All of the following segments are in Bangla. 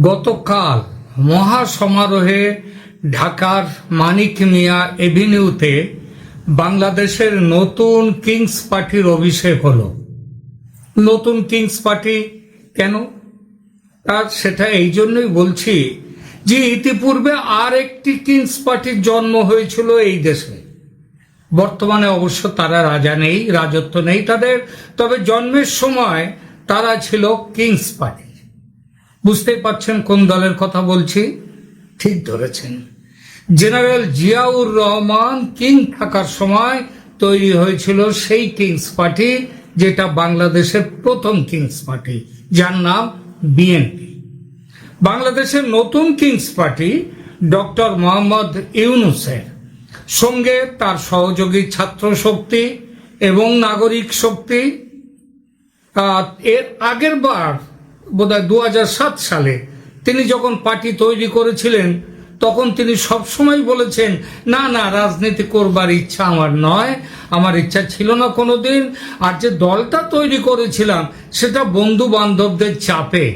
গতকাল মহা সমারোহে ঢাকার মানিক মিয়া এভিনিউতে বাংলাদেশের নতুন কিংস পার্টির অভিষেক হলো। নতুন কিংস পার্টি কেন? আর সেটা এই জন্যই বলছি যে ইতিপূর্বে আর একটি কিংস পার্টির জন্ম হয়েছিল এই দেশে। বর্তমানে অবশ্য তারা রাজা নেই, রাজত্ব নেই তাদের, তবে জন্মের সময় তারা ছিল কিংস পার্টি। বুঝতেই পারছেন কোন দলের কথা বলছি? ঠিক ধরেছেন। জেনারেল জিয়াউর রহমান কিং থাকার সময় তৈরি হয়েছিল সেই কিংস পার্টি, যেটা বাংলাদেশের প্রথম কিংস পার্টি, যার নাম বিএনপি। বাংলাদেশের নতুন কিংস পার্টি ডক্টর মোহাম্মদ ইউনুসের। সঙ্গে তার সহযোগী ছাত্র শক্তি এবং নাগরিক শক্তি। এর আগের বার বোধহয় দু হাজার সাত সালে তিনি যখন পার্টি তৈরি করেছিলেন, তখন তিনি সবসময় বলেছেন, না না, রাজনীতি করবার ইচ্ছা আমার নয়, আমার ইচ্ছা ছিল না কোনোদিন। আর যে দলটা তৈরি করেছিলাম, সেটা বন্ধু বান্ধবদের চাপে।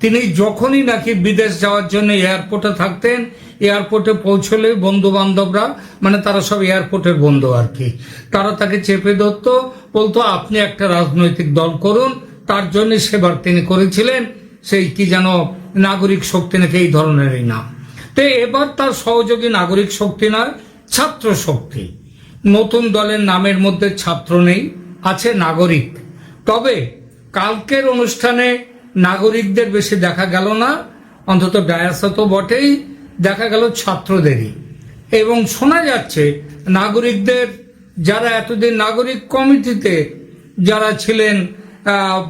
তিনি যখনই নাকি বিদেশ যাওয়ার জন্য এয়ারপোর্টে থাকতেন, এয়ারপোর্টে পৌঁছলে বন্ধু বান্ধবরা মানে তারা সব এয়ারপোর্টের বন্ধু আর কি, তারা তাকে চেপে ধরত, বলতো, আপনি একটা রাজনৈতিক দল করুন তার জন্য সেবার তিনি করেছিলেন, সেই কি যেন নাগরিক শক্তি নাকি এই ধরনেরই নাম। তো এবার তার সহযোগী নাগরিক শক্তি নয়, ছাত্র শক্তি। নতুন দলের নামের মধ্যে ছাত্র নেই, আছে নাগরিক। তবে কালকের অনুষ্ঠানে নাগরিকদের বেশি দেখা গেল না, অন্তত ডায়াসা তো বটেই, দেখা গেল ছাত্রদেরই। এবং শোনা যাচ্ছে নাগরিকদের, যারা এতদিন নাগরিক কমিটিতে যারা ছিলেন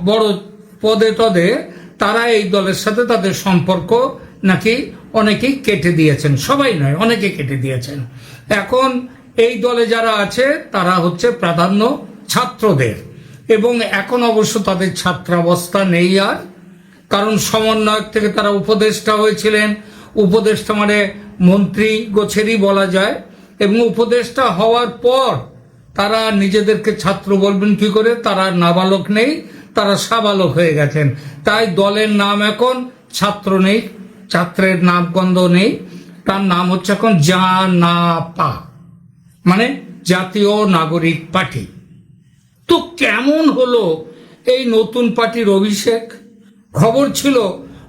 বড় পদে তদে তারা এই দলের সাথে তাদের সম্পর্ক নাকি অনেকেই কেটে দিয়েছেন। সবাই নয়, অনেকে কেটে দিয়েছেন। এখন এই দলে যারা আছে, তারা হচ্ছে প্রাধান্য ছাত্রদের। এবং এখন অবশ্য তাদের ছাত্রাবস্থা নেই আর। কারণ সমন্বয়ক থেকে তারা উপদেষ্টা হয়েছিলেন। উপদেষ্টা মানে মন্ত্রী গোছেরই বলা যায়। এবং উপদেষ্টা হওয়ার পর তারা নিজেদেরকে ছাত্র বলবেন, কি করে? তারা নাবালক নেই, তারা সাবালক হয়ে গেছেন। তাই দলের নাম এখন ছাত্র নেই, ছাত্রের নামগন্ধ নেই। তার নাম হচ্ছে এখন জা না পা মানে জাতীয় নাগরিক পার্টি। তো কেমন হলো এই নতুন পার্টির অভিষেক? খবর ছিল,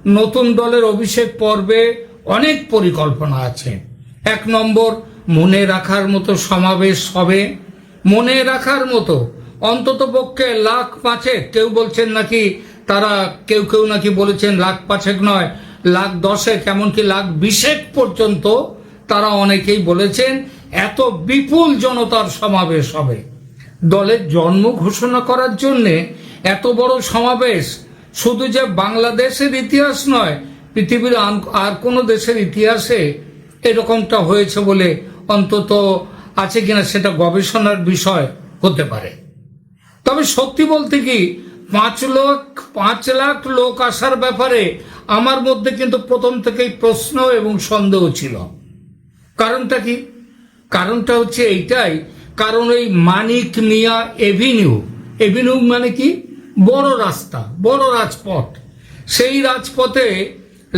নতুন দলের অভিষেক পর্বে অনেক পরিকল্পনা আছে। এক নম্বর, মনে রাখার মতো সমাবেশ হবে। মনে রাখার মতো। অন্তত পক্ষে লাখ পাঁচেক কেউ বলছেন নাকি তারা কেউ কেউ নাকি বলেছেন লাখ পাঁচেক নয়, লাখ দশেক, এমনকি লাখ বিশেক পর্যন্ত তারা অনেকেই বলেছেন এত বিপুল জনতার সমাবেশ হবে। দলের জন্ম ঘোষণা করার জন্যে এত বড় সমাবেশ শুধু যে বাংলাদেশের ইতিহাস নয়, পৃথিবীর আর কোনো দেশের ইতিহাসে এরকমটা হয়েছে বলে অন্তত আছে কিনা সেটা গবেষণার বিষয় হতে পারে। তবে সত্যি বলতে কি, পাঁচ লাখ পাঁচ লাখ লোক আসার ব্যাপারে আমার মধ্যে কিন্তু প্রথম থেকেই প্রশ্ন এবং সন্দেহ ছিল। কারণটা কি? কারণটা হচ্ছে এইটাই, কারণ এই মানিক মিয়া এভিনিউ এভিনিউ মানে কি? বড় রাস্তা, বড় রাজপথ। সেই রাজপথে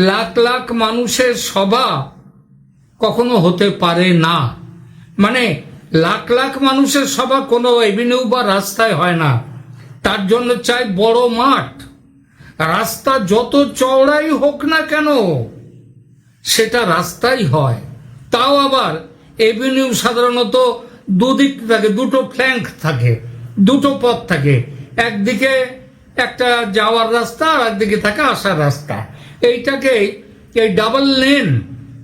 লাখ লাখ মানুষের সভা কখনো হতে পারে না। মানে লাখ লাখ মানুষের সভা কোনো এভিনিউ বা রাস্তায় হয় না। তার জন্য চাই বড় মাঠ। রাস্তা যত চওড়াই হোক না কেন, সেটা রাস্তাই হয়। তাও আবার এভিনিউ সাধারণত দুদিক থাকে, দুটো ফ্ল্যাঙ্ক থাকে, দুটো পথ থাকে। একদিকে একটা যাওয়ার রাস্তা আর একদিকে থাকে আসার রাস্তা। এইটাকে এই ডাবল লেন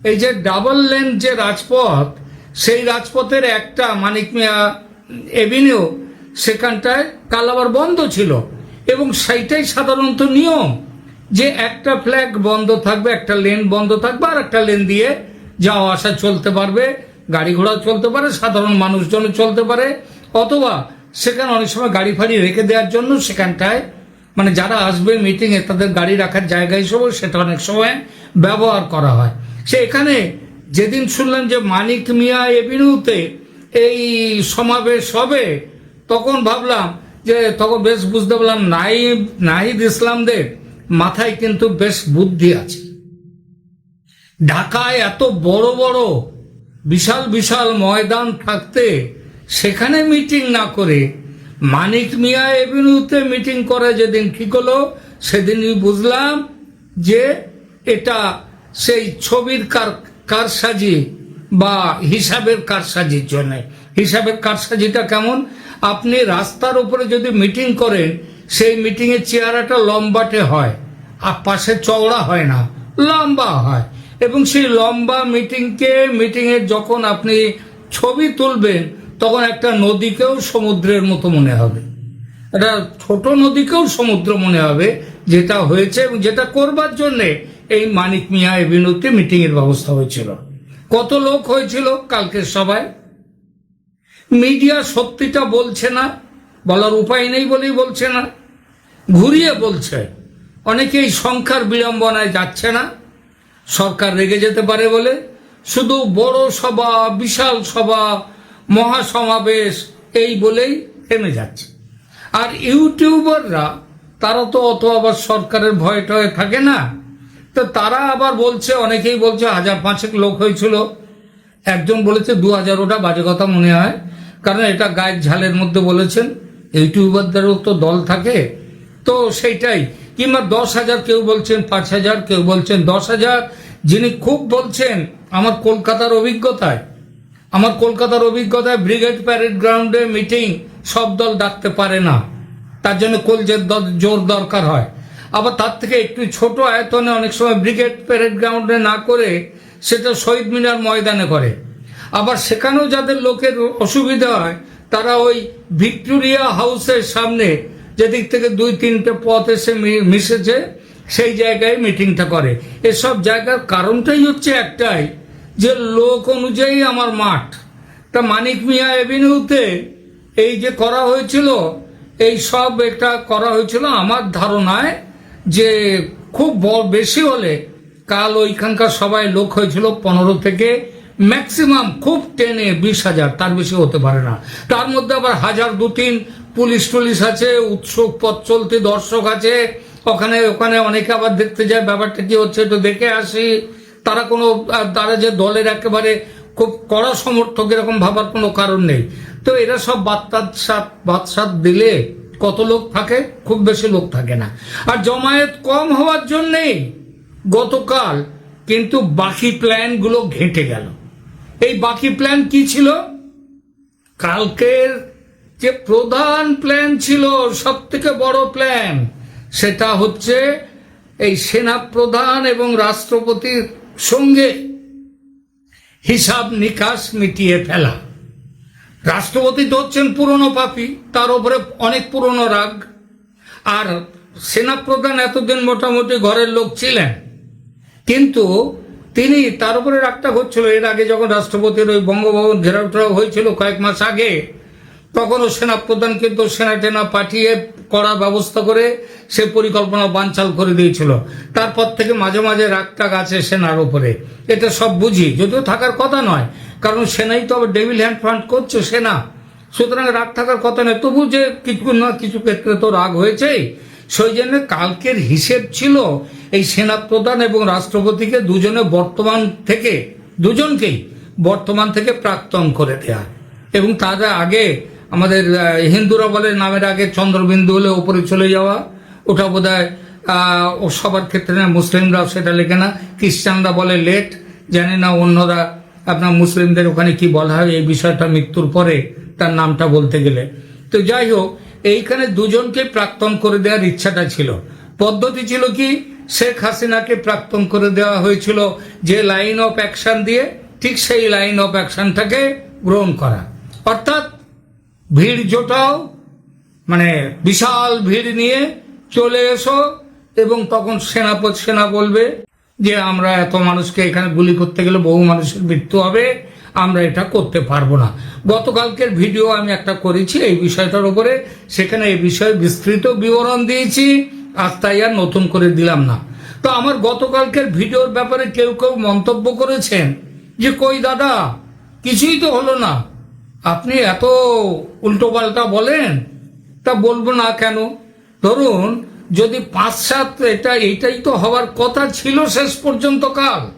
এই যে ডাবল লেন যে রাজপথ সেই রাজপথের একটা মানিক মিয়া এভিনিউ সেখানটায় কাল আবার বন্ধ ছিল। এবং সেইটাই সাধারণত নিয়ম যে একটা ফ্ল্যাগ বন্ধ থাকবে, একটা লেন বন্ধ থাকবে, আর একটা লেন দিয়ে যাওয়া আসা চলতে পারবে, গাড়ি ঘোড়া চলতে পারে, সাধারণ মানুষজন চলতে পারে। অথবা সেখানে অনেক সময় গাড়ি ফাড়ি রেখে দেওয়ার জন্য সেখানটায় মানে যারা আসবে মিটিংয়ে তাদের গাড়ি রাখার জায়গা হিসেবে সেটা অনেক সময় ব্যবহার করা হয়। সে এখানে যেদিন শুনলাম যে মানিক মিয়া এভিনিউতে এই সমাবেশ হবে, তখন ভাবলাম যে তখন বেশ বুঝতে পারলাম নাইব, নাহিদ ইসলামদের মাথায় কিন্তু বেশ বুদ্ধি আছে। ঢাকায় এত বড় বড় বিশাল বিশাল ময়দান থাকতে সেখানে মিটিং না করে মানিক মিয়া এভিনিউতে মিটিং করে যেদিন ঠিক হলো, সেদিনই বুঝলাম যে এটা সেই ছবির কার কারসাজি বা হিসাবের কারসাজির জন্য। হিসাবের কারসাজিটা কেমন? আপনি রাস্তার উপরে যদি মিটিং করেন, সেই মিটিংয়ের চেহারাটা লম্বাটে হয়, আর পাশে চওড়া হয় না, লম্বা হয়। এবং সেই লম্বা মিটিংকে মিটিংয়ে যখন আপনি ছবি তুলবেন, তখন একটা নদীকেও সমুদ্রের মতো মনে হবে। একটা ছোট নদীকেও সমুদ্র মনে হবে, যেটা হয়েছে এবং যেটা করবার জন্যে এই মানিক মিয়া এভিনিউতে মিটিংয়ের ব্যবস্থা হয়েছিল। কত লোক হয়েছিল কালকের সবাই? মিডিয়া সত্যিটা বলছে না, বলার উপায় নেই বলেই বলছে না, ঘুরিয়ে বলছে। অনেকেই সংখ্যার বিড়ম্বনায় যাচ্ছে না, সরকার রেগে যেতে পারে বলে, শুধু বড় সভা, বিশাল সভা, মহাসমাবেশ, এই বলেই থেমে যাচ্ছে। আর ইউটিউবাররা, তারা তো অত আবার সরকারের ভয় টয়ে থাকে না। তো তারা আবার বলছে, অনেকেই বলছে, হাজার পাঁচেক লোক হয়েছিল। একজন বলেছে, দু হাজার ওটা বাজে কথা মনে হয়। কারণ এটা গায়ের ঝালের মধ্যে বলেছেন। ইউটিউবারদেরও তো দল থাকে। তো সেইটাই। কিংবা দশ হাজার কেউ বলছেন, পাঁচ হাজার কেউ বলছেন, দশ হাজার যিনি খুব বলছেন, আমার কলকাতার অভিজ্ঞতায়, আমার কলকাতার অভিজ্ঞতায় ব্রিগেড প্যারেড গ্রাউন্ডে মিটিং, সব দল ডাকতে পারে না। তার জন্য কলজের দ- জোর দরকার হয়। আবার তার থেকে একটু ছোট আয়তনে অনেক সময় ব্রিগেড প্যারেড গ্রাউন্ডে না করে সেটা শহীদ মিনার ময়দানে করে। আবার সেখানেও যাদের লোকের অসুবিধা হয়, তারা ওই ভিক্টোরিয়া হাউসের সামনে যেদিক থেকে দুই, তিনটে পথ এসে মিশেছে, সেই জায়গায় মিটিংটা করে। এসব জায়গার কারণটাই হচ্ছে একটাই, যে লোক অনুযায়ী আমার মাঠ। তা মানিক মিয়া এভিনিউতে এই যে করা হয়েছিল, এই সব এটা করা হয়েছিল আমার ধারণায় যে খুব বেশি হলে কাল ওইখানকার সবাই লোক হয়েছিল পনেরো থেকে ম্যাক্সিমাম খুব টেনে বিশ হাজার, তার বেশি হতে পারে না। তার মধ্যে আবার হাজার দু তিন পুলিশ টুলিশ আছে, উৎসুক পথ চলতি দর্শক আছে, ওখানে ওখানে অনেকে আবার দেখতে যায়, ব্যাপারটা কি হচ্ছে একটু দেখে আসি। তারা কোনো তারা যে দলের একেবারে খুব কড়া সমর্থক এরকম ভাবার কোনো কারণ নেই। তো এরা সব বাত্তার সাত বাদসাত দিলে কত লোক থাকে? খুব বেশি লোক থাকে না। আর জমায়েত কম হওয়ার জন্যেই গতকাল কিন্তু বাকি প্ল্যানগুলো ঘেঁটে গেল। এই বাকি প্ল্যান কি ছিল? কালকের যে প্রধান প্ল্যান ছিল সব থেকে বড় প্ল্যান সেটা হচ্ছে এই সেনা প্রধান এবং রাষ্ট্রপতির সঙ্গে হিসাব নিকাশ মিটিয়ে ফেলা। রাষ্ট্রপতি তো হচ্ছেন পুরনো পাপি, তার ওপরে অনেক পুরনো রাগ। আর সেনাপ্রধান এতদিন মোটামুটি ঘরের লোক ছিলেন। কিন্তু তিনি তার উপরে রাগটা হচ্ছিল। এর আগে যখন রাষ্ট্রপতির ওই বঙ্গভবন ঘেরাও হয়েছিল কয়েক মাস আগে তখনও সেনাপ্রধান কিন্তু সেনা টেনা পাঠিয়ে করার ব্যবস্থা করে সে পরিকল্পনা বানচাল করে দিয়েছিল। তারপর থেকে মাঝে মাঝে রাগটাগ আছে সেনার উপরে। এটা সব বুঝি, যদিও থাকার কথা নয়, কারণ সেনাই তো আবার ডেভিল হ্যান্ড ফান্ড করছে, সেনা। সুতরাং রাগ থাকার কথা নয়, তবু যে কিছু না কিছু ক্ষেত্রে তো রাগ হয়েছেই। সেই জন্য কালকের হিসেব ছিল, এই সেনাপ্রধান এবং রাষ্ট্রপতিকে দুজনে বর্তমান থেকে, দুজনকেই বর্তমান থেকে প্রাক্তন করে দেয়া। এবং তার আগে আমাদের হিন্দুরা বলে নামের আগে চন্দ্রবিন্দু হলে ওপরে চলে যাওয়া। ওটা বোধ হয় ও সবার ক্ষেত্রে না, মুসলিমরাও সেটা লেখে না। খ্রিস্টানরা বলে লেট। জানি না অন্যরা, আপনার মুসলিমদের ওখানে কি বলা হয়, এই বিষয়টা মৃত্যুর পরে তার নামটা বলতে গেলে। তো যাই হোক, এইখানে দুজনকে প্রাক্তন করে দেওয়ার ইচ্ছাটা ছিল। পদ্ধতি ছিল কি, শেখ হাসিনাকে প্রাক্তন করে দেওয়া হয়েছিল যে লাইন অফ অ্যাকশন দিয়ে, ঠিক সেই লাইন অফ অ্যাকশনটাকে গ্রহণ করা। অর্থাৎ ভিড় জোটাও মানে বিশাল ভিড় নিয়ে চলে এসো এবং তখন সেনাপতি সেনা বলবে যে আমরা এত মানুষকে এখানে গুলি করতে গেলে বহু মানুষের মৃত্যু হবে, আমরা এটা করতে পারব না। গতকালকের ভিডিও আমি একটা করেছি এই বিষয়টার উপরে, সেখানে এই বিষয়ে বিস্তৃত বিবরণ দিয়েছি, আজ তাই আর নতুন করে দিলাম না। তো আমার গতকালকের ভিডিওর ব্যাপারে কেউ কেউ মন্তব্য করেছেন যে, কই দাদা, কিছুই তো হলো না। আপনি এত উল্টোপাল্টা বলেন, তা বলব না কেন? ধরুন, যদি পাঁচ সাত এটা, এইটাই তো হওয়ার কথা ছিল শেষ পর্যন্ত কাল।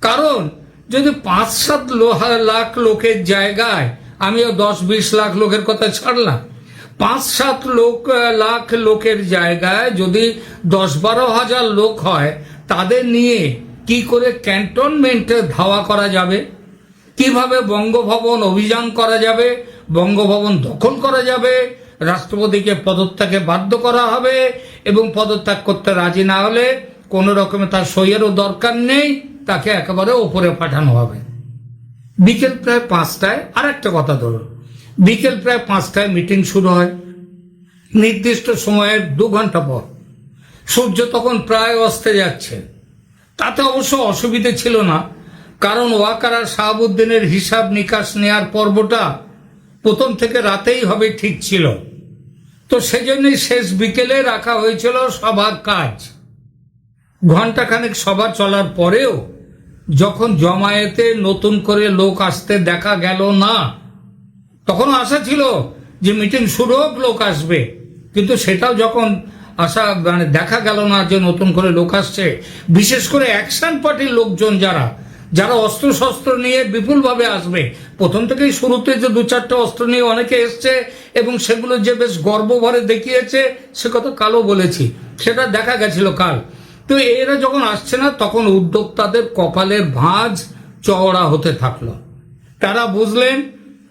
কারণ, যদি পাঁচ সাত লোহা লাখ লোকের জায়গায়, আমিও দশ বিশ লাখ লোকের কথা ছাড়লাম পাঁচ সাত লোক, লাখ লোকের জায়গায় যদি দশ বারো হাজার লোক হয়, তাদের নিয়ে কি করে ক্যান্টনমেন্টে ধাওয়া করা যাবে? কীভাবে বঙ্গভবন অভিযান করা যাবে, বঙ্গভবন দখল করা যাবে, রাষ্ট্রপতিকে পদত্যাগে বাধ্য করা হবে এবং পদত্যাগ করতে রাজি না হলে কোনো রকমে তার সইয়েরও দরকার নেই, তাকে একেবারে ওপরে পাঠানো হবে। বিকেল প্রায় পাঁচটায় আর একটা কথা ধরুন। বিকেল প্রায় পাঁচটায় মিটিং শুরু হয়। নির্দিষ্ট সময়ের দু ঘণ্টা পর। সূর্য তখন প্রায় অস্তে যাচ্ছে। তাতে অবশ্য অসুবিধে ছিল না। কারণ ওয়াকার শাহাবুদ্দিনের হিসাব নিকাশ নেয়ার পর্বটা প্রথম থেকে রাতেই হবে ঠিক ছিল। তো সেজন্যই শেষ বিকেলে রাখা হয়েছিল সবার কাজ। ঘন্টাখানেক সভা চলার পরেও যখন জমায়েতে নতুন করে লোক আসতে দেখা গেল না তখন আশা ছিল যে মিটিং শুরু হোক, লোক আসবে। কিন্তু সেটাও যখন আশা মানে দেখা গেল না যে নতুন করে লোক আসছে, বিশেষ করে অ্যাকশন পার্টির লোকজন যারা যারা অস্ত্র শস্ত্র নিয়ে বিপুলভাবে আসবে, প্রথম থেকেই শুরুতে যে দু চারটে অস্ত্র নিয়ে অনেকে এসছে এবং সেগুলো যে বেশ গর্বভরে দেখিয়েছে, সে কথা কালও বলেছি, সেটা দেখা গেছিল কাল। তো এরা যখন আসছে না, তখন উদ্যোক্তাদের কপালের ভাঁজ চওড়া হতে থাকল। তারা বুঝলেন,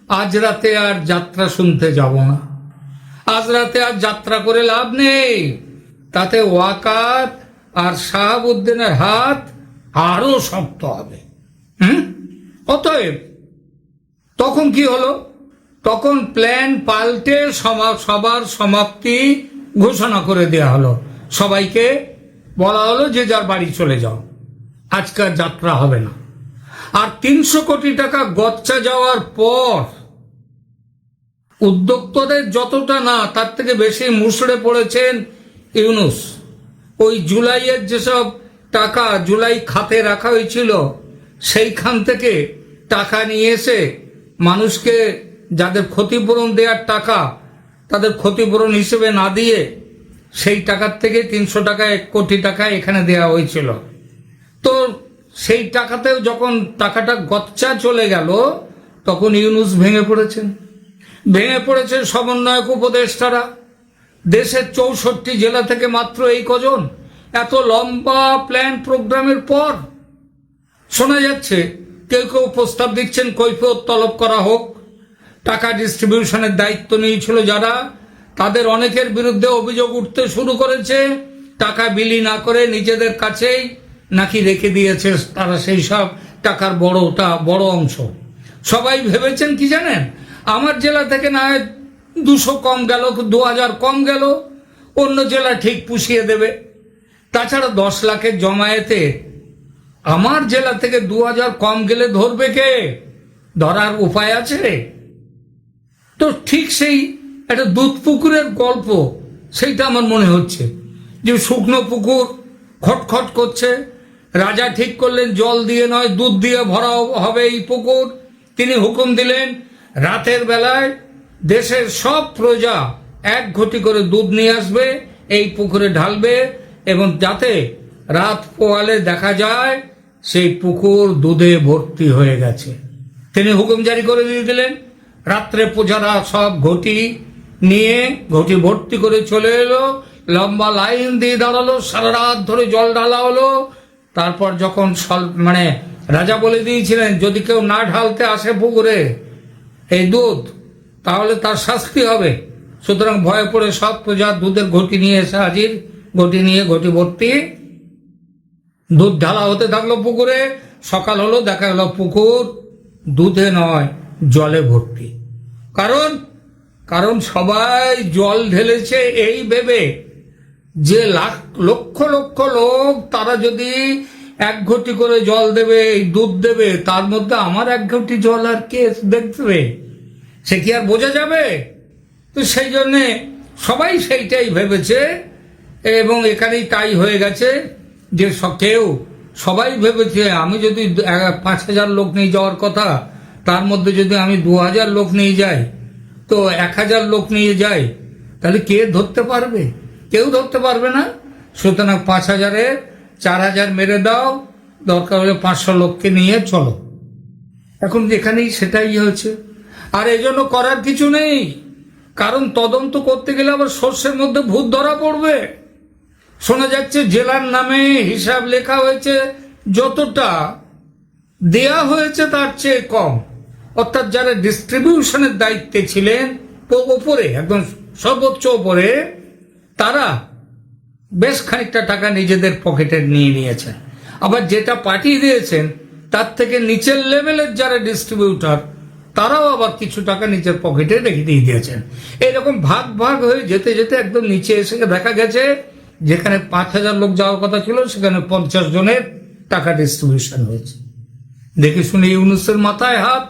আজ রাতে আর যাত্রা শুনতে যাব না। আজ রাতে আর যাত্রা করে লাভ নেই। তাতে ওয়াকাত আর শাহাবুদ্দিনের হাত আরও শক্ত হবে। হুম? অতএব, তখন কি হলো? তখন প্ল্যান পাল্টে সবার সমাপ্তি ঘোষণা করে দেয়া হলো। সবাইকে বলা হলো যে যার বাড়ি চলে যাও। আজকার যাত্রা হবে না। আর তিনশো কোটি টাকা গচ্চা যাওয়ার পর উদ্যোক্তাদের যতটা না, তার থেকে বেশি মুসড়ে পড়েছেন ইউনুস। ওই জুলাইয়ের যেসব টাকা, জুলাই খাতে রাখা হয়েছিল সেইখান থেকে টাকা নিয়ে এসে মানুষকে যাদের ক্ষতিপূরণ দেওয়ার টাকা তাদের ক্ষতিপূরণ হিসেবে না দিয়ে সেই টাকার থেকে তিনশো টাকা, এক কোটি টাকা এখানে দেওয়া হয়েছিল। তো সেই টাকাতেও যখন টাকাটা গচ্চা চলে গেল, তখন ইউনুস ভেঙে পড়েছেন। ভেঙে পড়েছে সমন্বয়ক উপদেষ্টারা। দেশের চৌষট্টি জেলা থেকে মাত্র এই কজন। এত লম্বা প্ল্যান প্রোগ্রামের পর শোনা যাচ্ছে, কেউ কেউ প্রস্তাব দিচ্ছেন কৈফিয়ত তলব করা হোক। টাকা ডিস্ট্রিবিউশনের দায়িত্ব নিয়েছিল যারা, তাদের অনেকের বিরুদ্ধে অভিযোগ উঠতে শুরু করেছে। টাকা বিলি না করে নিজেদের কাছেই নাকি রেখে দিয়েছে তারা সেই সব টাকার বড়টা, বড় অংশ। সবাই ভেবেছেন কি জানেন? আমার জেলা থেকে না হয় দুশো কম গেল, দু হাজার কম গেল, অন্য জেলা ঠিক পুষিয়ে দেবে। তাছাড়া দশ লাখের জমায়েতে আমার জেলা থেকে দু হাজার কম গেলে ধরবে কে? ধরার উপায় আছে? তো ঠিক সেই একটা দুধ পুকুরের গল্প, সেইটা আমার মনে হচ্ছে। যে শুকনো পুকুর খটখট করছে, রাজা ঠিক করলেন জল দিয়ে নয়, দুধ দিয়ে ভরা হবে এই পুকুর। তিনি হুকুম দিলেন, রাতের বেলায় দেশের সব প্রজা এক ঘটি করে দুধ নিয়ে আসবে, এই পুকুরে ঢালবে, এবং যাতে রাত পোয়ালে দেখা যায় সেই পুকুর দুধে ভর্তি হয়ে গেছে। তিনি হুকুম জারি করে দিয়ে দিলেন, রাত্রে প্রজারা সব ঘটি নিয়ে, ঘটি ভর্তি করে চলে এলো, লম্বা লাইন দিয়ে দাঁড়াল, সারা রাত ধরে জল ঢালা হলো। তারপর যখন মানে রাজা বলে দিয়েছিলেন, যদি কেউ না ঢালতে আসে পুকুরে এই দুধ, তাহলে তার শাস্তি হবে। সুতরাং ভয়ে পড়ে সব প্রজা দুধের ঘটি নিয়ে এসে হাজির, ঘটি নিয়ে ঘটি ভর্তি দুধ ঢালা হতে থাকল পুকুরে, সকাল হলো, দেখা গেল পুকুর দুধে নয়, জলে ভর্তি। কারণ কারণ সবাই জল ঢেলেছে এই ভেবে যে লাখ, লক্ষ লক্ষ লোক তারা যদি এক ঘটি করে জল দেবে, এই দুধ দেবে, তার মধ্যে আমার এক ঘটি জল আর কে দেখবে? সে কি আর বোঝা যাবে? তো সেই জন্যে সবাই সেইটাই ভেবেছে এবং এখানেই তাই হয়ে গেছে। যে কেউ, সবাই ভেবেছে, আমি যদি পাঁচ হাজার লোক নিয়ে যাওয়ার কথা, তার মধ্যে যদি আমি দু হাজার লোক নিয়ে যাই, তো এক হাজার লোক নিয়ে যাই, তাহলে কে ধরতে পারবে? কেউ ধরতে পারবে না। সুতরাং পাঁচ হাজারে চার হাজার মেরে দাও, দরকার হলে পাঁচশো লোককে নিয়ে চলো। এখন যেখানেই সেটাই হয়েছে। আর এজন্য করার কিছু নেই। কারণ তদন্ত করতে গেলে আবার শস্যের মধ্যে ভূত ধরা পড়বে। শোনা যাচ্ছে, জেলার নামে হিসাব লেখা হয়েছে, যতটা দেয়া হয়েছে তার চেয়ে কম। অর্থাৎ যারা ডিস্ট্রিবিউশনের দায়িত্বে ছিলেন ওপরে, একদম সর্বোচ্চ ওপরে, তারা বেশ খানিকটা টাকা নিজেদের পকেটে নিয়ে নিয়েছেন আবার যেটা পাঠিয়ে দিয়েছেন, তার থেকে নিচের লেভেলের যারা ডিস্ট্রিবিউটর তারাও আবার কিছু টাকা নিচের পকেটে রেখে দিয়ে দিয়েছেন। এরকম ভাগ ভাগ হয়ে যেতে যেতে একদম নিচে এসে দেখা গেছে যেখানে পাঁচ হাজার লোক যাওয়ার কথা ছিল, সেখানে পঞ্চাশ জনের টাকা ডিস্ট্রিবিউশন হয়েছে। দেখে শুনে ইউনুসের মাথায় হাত।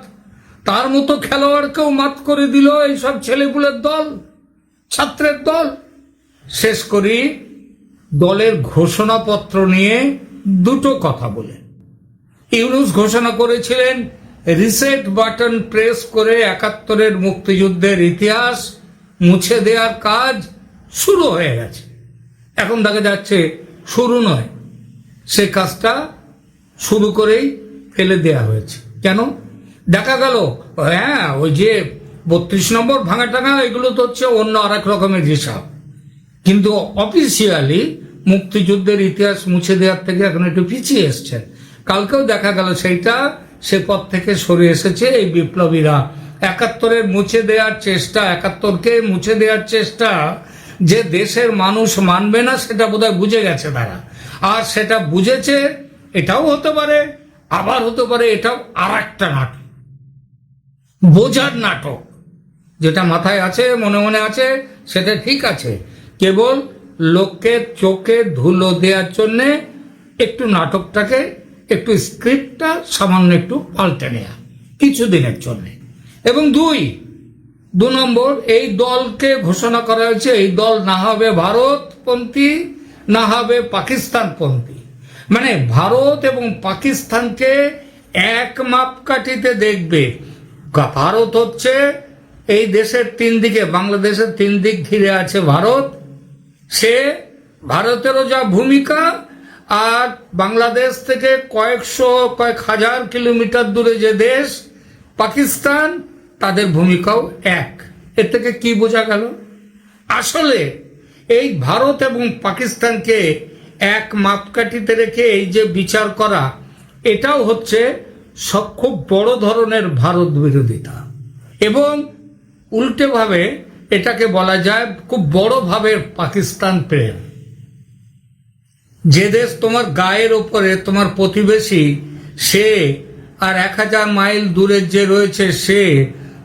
তার মতো খেলোয়াড়কেও মাত করে দিল এইসব ছেলেপুলের দল, ছাত্রের দল। শেষ করি, দলের ঘোষণাপত্র নিয়ে দুটো কথা বলে। ইউনুস ঘোষণা করেছিলেন, রিসেট বাটন প্রেস করে একাত্তরের মুক্তিযুদ্ধের ইতিহাস মুছে দেওয়ার কাজ শুরু হয়ে গেছে। এখন দেখা যাচ্ছে শুরু নয়। সে কাজটা শুরু করেই ফেলে দেয়া হয়েছে। কেন? দেখা গেল হ্যাঁ ওই যে বত্রিশ নম্বর ভাঙা টাঙা এগুলো তো হচ্ছে অন্য আর এক রকমের হিসাব। কিন্তু অফিসিয়ালি মুক্তিযুদ্ধের ইতিহাস মুছে দেওয়ার থেকে এখন একটু পিছিয়ে এসছেন কালকেও দেখা গেল সেইটা, সে পথ থেকে সরে এসেছে এই বিপ্লবীরা। একাত্তরের মুছে দেওয়ার চেষ্টা, একাত্তরকে মুছে দেওয়ার চেষ্টা যে দেশের মানুষ মানবে না, সেটা বোধহয় বুঝে গেছে তারা। আর সেটা বুঝেছে, এটাও হতে পারে, আবার হতে পারে, এটাও আর একটা নাটক। বোঝার নাটক, যেটা মাথায় আছে, মনে মনে আছে, সেটা ঠিক আছে। কেবল লোককে চোখে ধুলো দেওয়ার জন্যে একটু নাটকটাকে, একটু স্ক্রিপ্টটা সামান্য একটু পাল্টে নেওয়া কিছুদিনের জন্যে। এবং দুই দু নম্বর, এই দলকে ঘোষণা করা হয়েছে, এই দল না হবে ভারতপন্থী, না হবে পাকিস্তানপন্থী। মানে ভারত এবং পাকিস্তানকে এক মাপকাঠিতে দেখবে। ভারত হচ্ছে এই দেশের তিন দিকে, বাংলাদেশের তিন দিক ঘিরে আছে ভারত। সে ভারতেরও যা ভূমিকা, আর বাংলাদেশ থেকে কয়েকশো, কয়েক হাজার কিলোমিটার দূরে যে দেশ, পাকিস্তান তাদের ভূমিকাও এক। এর থেকে কি বোঝা গেল? আসলে এই ভারত এবং পাকিস্তানকে এক মাপকাঠিতে রেখে এই যে বিচার করা, এটাও হচ্ছে সব খুব বড় ধরনের ভারত বিরোধিতা। এবং উল্টেভাবে এটাকে বলা যায় খুব বড়ভাবে পাকিস্তান প্রেম। যে দেশ তোমার গায়ের ওপরে, তোমার প্রতিবেশী, সে আর এক হাজার মাইল দূরে যে রয়েছে সে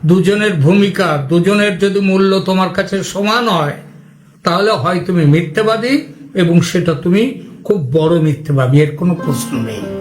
দুজনের ভূমিকা, দুজনের যদি মূল্য তোমার কাছে সমান হয়, তাহলে হয় তুমি মিথ্যেবাদী এবং সেটা তুমি খুব বড় মিথ্যেবাদী। এর কোনো প্রশ্ন নেই।